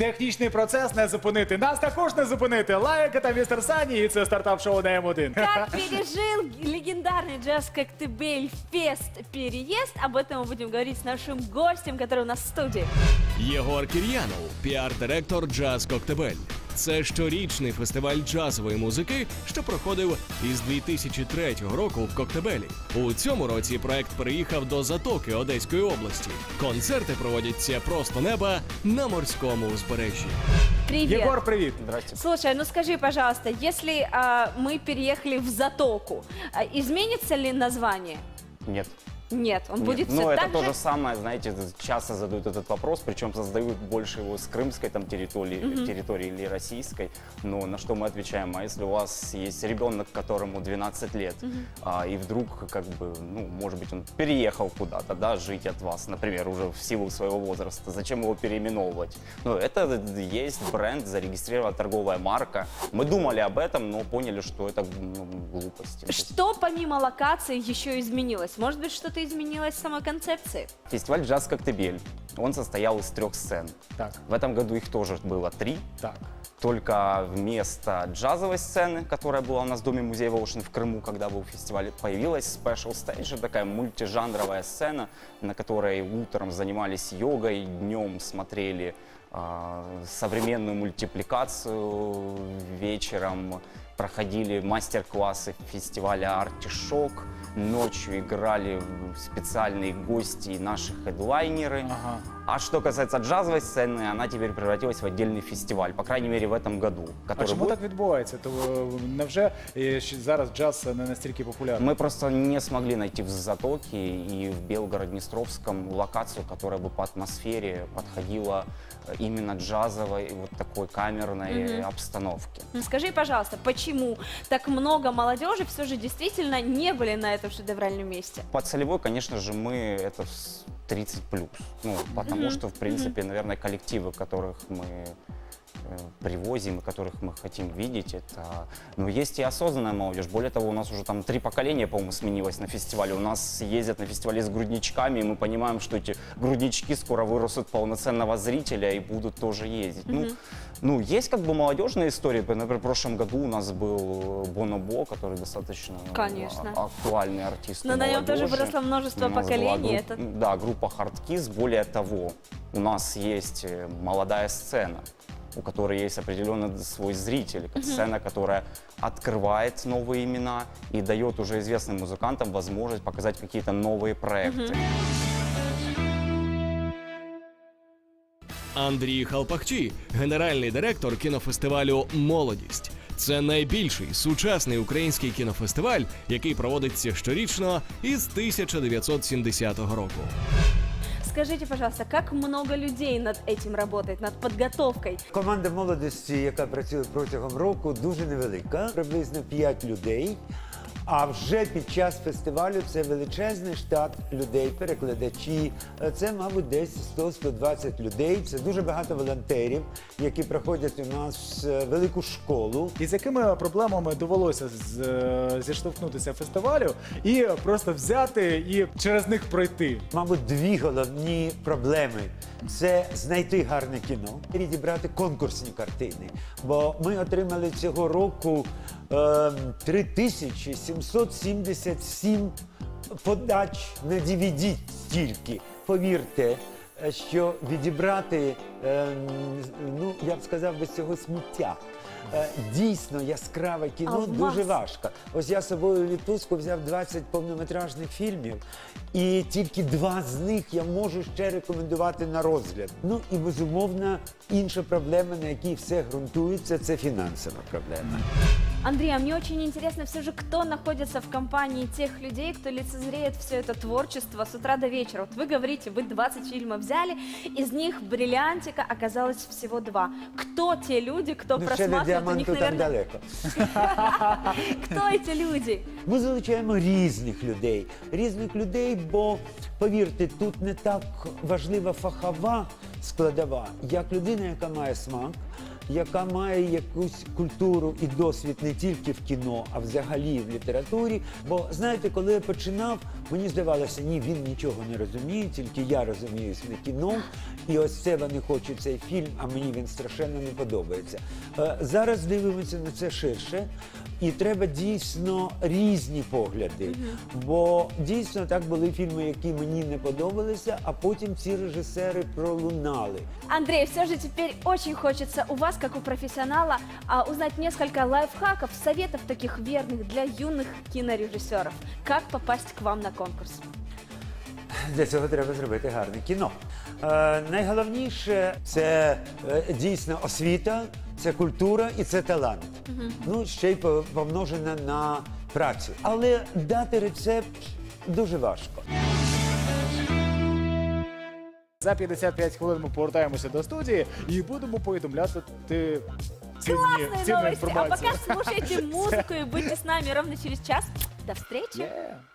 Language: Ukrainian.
Технічний процес не зупинити. Нас також не зупинити. Лайка та містер Сані, і це стартап шоу на М1. Как пережил легендарный джаз Коктебель Фест переезд? Об этом мы будем говорить с нашим гостем, который у нас в студии. Єгор Кір'янов, піар-директор Джаз Коктебель. Це щорічний фестиваль джазової музики, що проходив із 2003 року в Коктебелі. У цьому році проект переїхав до Затоки Одеської області. Концерти проводяться просто неба на морському узбережжі. Привет. Єгор, привіт. Здрасте. Слушай, ну скажи, пожалуйста, если а, мы переехали в Затоку, а, изменится ли название? Нет. Нет, он Нет. будет Ну, все это так то же. же самое, знаете, часто задают этот вопрос, причем создают больше его с крымской там территории, территории или российской. Но на что мы отвечаем, а если у вас есть ребенок, которому 12 лет, а, и вдруг, как бы, ну, может быть, он переехал куда-то, да, жить от вас, например, уже в силу своего возраста, зачем его переименовывать? Ну, это есть бренд, зарегистрирована торговая марка. Мы думали об этом, но поняли, что это ну, есть Что помимо локации еще изменилось? Может быть, что-то изменилось в самой концепции? Фестиваль «Джаз Коктебель». Он состоял из трех сцен. Так, В этом году их тоже было три. так. Только вместо джазовой сцены, которая была у нас в Доме музея Волошин в Крыму, когда был фестиваль, появилась Special Stage, такая мультижанровая сцена, на которой утром занимались йогой, днем смотрели а, современную мультипликацию, вечером проходили мастер-классы фестиваля «Артишок», ночью играли специальные гости и наши хедлайнеры. Ага. А что касается джазовой сцены, она теперь превратилась в отдельный фестиваль, по крайней мере в этом году. А который чому будет- так відбувається? То е, невже е, ще зараз джаз не настільки популярний? Мы просто не смогли найти в Затоке и в Белгород-Днестровском локацию, которая бы по атмосфере подходила э, именно джазовой, вот такой камерной обстановке. Ну, Скажи, пожалуйста, почему так много молодежи все же действительно не были на этом шедевральном месте? По целевой, конечно же, мы это с 30 плюс. Ну, потому что, в принципе, наверное, коллективы, которых мы э, привозим и которых мы хотим видеть, это, ну, есть и осознанная молодежь. Более того, у нас уже там три поколения, по-моему, сменилось на фестивале. У нас ездят на фестивале с грудничками, и мы понимаем, что эти груднички скоро вырастут полноценного зрителя и будут тоже ездить. Ну, ну, есть как бы молодежные истории. Например, в прошлом году у нас был Бонобо, который достаточно ну, Конечно. а- актуальный артист. Но на нем тоже выросло множество была поколений. групп- Это Да, группа Hardkiss. Более того, у нас есть э, молодая сцена, у которой есть определенный свой зритель. Сцена, которая открывает новые имена и дает уже известным музыкантам возможность показать какие-то новые проекты. Андрій Халпахчі, генеральний директор кінофестивалю Молодість. Це найбільший сучасний український кінофестиваль, який проводиться щорічно із 1970 року. Скажите, пожалуйста, как много людей над этим работает, над подготовкой? Команда молодості, яка працює протягом року, дуже невелика, приблизно 5 людей. А вже під час фестивалю це величезний штат людей, перекладачі. Е, Це, мабуть, десь 100-120 людей. Це дуже багато волонтерів, які проходять у нас е, велику школу. І з якими проблемами довелося з, е, зіштовхнутися фестивалю і просто взяти і через них пройти? Мабуть, дві головні проблеми це знайти гарне кіно і відібрати конкурсні картини. Бо ми отримали цього року 3777 подач на DVD тільки. Повірте, е, що відібрати, е, ну я б сказав, без цього сміття. Е, Дійсно яскраве кіно Алмаз. дуже важко. Ось я з собою у відпустку взяв 20 повнометражних фільмів, і тільки два з них я можу ще рекомендувати на розгляд. Ну і безумовно, інша проблема, на якій все ґрунтується, це фінансова проблема. Андрей, а мне очень интересно все же, кто находится в компании тех людей, кто лицезреет все это творчество с утра до вечера. Вот вы говорите, вы 20 фильмов взяли, из них бриллиантика оказалось всего два. Кто те люди, кто Ну, ще до просматривает у них, діаманту там наверное, далеко. кто эти люди? Ми залучаємо різних людей. Різних людей, бо повірте, тут не так важлива фахова складова, як людина, яка має смак, яка має якусь культуру і досвід не тільки в кіно, а взагалі в літературі. Бо знаєте, коли я починав, мені здавалося, ні, він нічого не розуміє, тільки я розуміюсь на кіно. І ось це вони хочуть цей фільм, а мені він страшенно не подобається. Е, Зараз дивимося на це ширше. І треба дійсно різні погляди. Бо дійсно так були фільми, які мені не подобалися, а потім ці режисери пролунали. Андрей, все же теперь очень хочется у вас, как у профессионала, а, узнать несколько лайфхаков, советов таких верных для юных кинорежиссеров. Как попасть к вам на конкурс? Для цього треба зробити гарне кіно. Е, найголовніше це е, дійсно освіта, це культура і це талант. Ну, ще й по- помножена на працю. Але дати рецепт дуже важко. За 55 хвилин ми повертаємося до студії і будемо повідомляти ти Классные новости. А пока слушайте музыку и будьте с нами ровно через час. До встречи. Yeah.